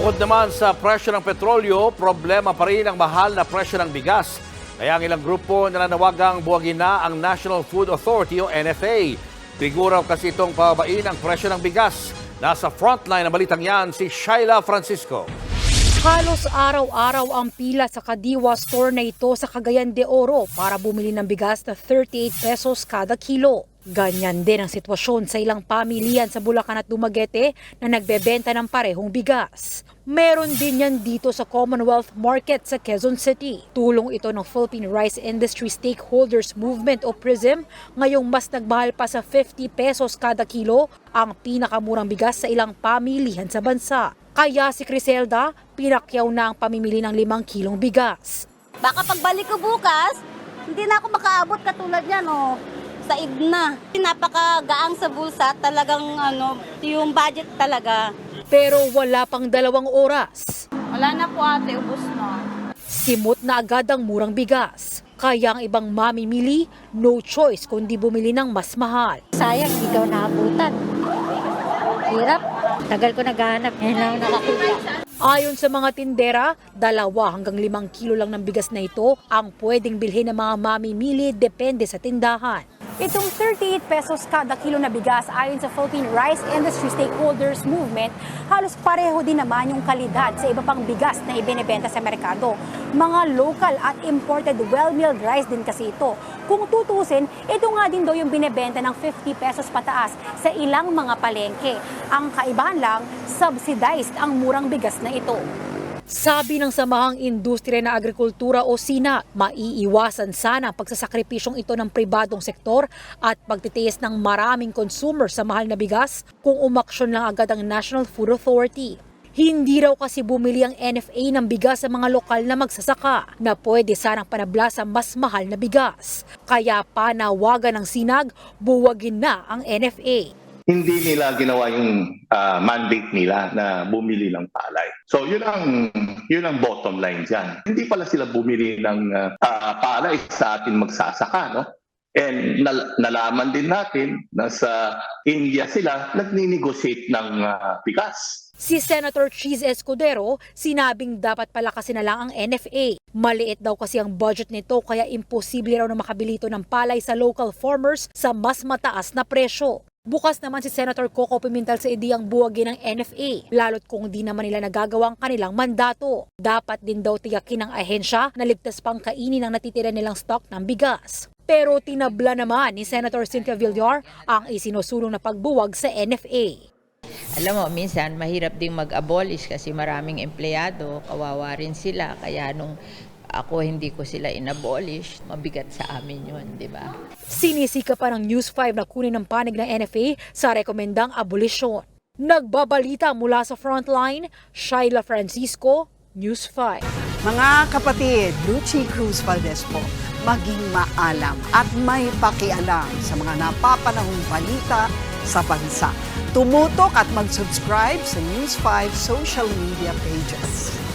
Bukod naman sa presyo ng petrolyo, problema pa rin ang mahal na presyo ng bigas. Kaya ang ilang grupo nananawagang buwagin na ang National Food Authority o NFA. Siguro kasi itong pababain ang presyo ng bigas. Nasa frontline ng balitang yan si Shaila Francisco. Halos araw-araw ang pila sa Kadiwa store na ito sa Cagayan de Oro para bumili ng bigas na 38 pesos kada kilo. Ganyan din ang sitwasyon sa ilang pamilihan sa Bulacan at Dumaguete na nagbebenta ng parehong bigas. Meron din yan dito sa Commonwealth Market sa Quezon City. Tulong ito ng Philippine Rice Industry Stakeholders Movement o PRISM ngayong mas nagmahal pa sa 50 pesos kada kilo ang pinakamurang bigas sa ilang pamilihan sa bansa. Kaya si Criselda, pinakyaw na ang pamimili ng limang kilong bigas. Baka pagbalik ko bukas, hindi na ako makaabot katulad niya, no? Sa na. Napakagaang sa bulsa, talagang ano, yung budget talaga. Pero wala pang dalawang oras. Wala na po ate, ubos na. Simot na agad ang murang bigas. Kaya ang ibang mamimili, no choice kundi bumili ng mas mahal. Sayang, hindi daw naabutan. Hirap. Tagal ko naghahanap. Ngayon lang nakakita. Ayon sa mga tindera, dalawa hanggang limang kilo lang ng bigas na ito ang pwedeng bilhin ng mga mamimili depende sa tindahan. Itong 38 pesos kada kilo na bigas ayon sa Philippine Rice Industry Stakeholders Movement, halos pareho din naman yung kalidad sa iba pang bigas na ibinebenta sa merkado. Mga local at imported well-milled rice din kasi ito. Kung tutusin, ito nga din daw yung binebenta ng 50 pesos pataas sa ilang mga palengke. Ang kaibahan lang, subsidized ang murang bigas na ito. Sabi ng Samahang Industriya na Agrikultura o SINA, maiiwasan sana ang pagsasakripisyong ito ng pribadong sektor at pagtitiis ng maraming consumer sa mahal na bigas kung umaksyon lang agad ang National Food Authority. Hindi raw kasi bumili ang NFA ng bigas sa mga lokal na magsasaka na pwede sanang panabla sa mas mahal na bigas. Kaya panawagan ng sinag, buwagin na ang NFA. Hindi nila ginawa yung ah, mandate nila na bumili ng palay. So yun ang yun ang bottom line diyan. Hindi pala sila bumili ng ah, ah, palay sa atin magsasaka, no? And nal- nalaman din natin na sa India sila nagni-negotiate ng ah, bigas. Si Senator Cheese Escudero, sinabing dapat palakasin na lang ang NFA. Maliit daw kasi ang budget nito kaya imposible raw na makabili ito ng palay sa local farmers sa mas mataas na presyo. Bukas naman si Senator Coco Pimentel sa ideyang buwagin ng NFA, lalo't kung di naman nila nagagawa ang kanilang mandato. Dapat din daw tiyakin ng ahensya na ligtas pang kainin ang natitira nilang stock ng bigas. Pero tinabla naman ni Senator Cynthia Villar ang isinusulong na pagbuwag sa NFA. Alam mo, minsan mahirap ding mag-abolish kasi maraming empleyado, kawawa rin sila. Kaya nung ako hindi ko sila inabolish, mabigat sa amin yun, di ba? Sinisika pa ng News 5 na kunin ang panig ng NFA sa rekomendang abolisyon. Nagbabalita mula sa frontline, Shaila Francisco, News 5. Mga kapatid, Lucy Cruz Valdez po, maging maalam at may pakialam sa mga napapanahong balita sa bansa. Tumutok at mag-subscribe sa News 5 social media pages.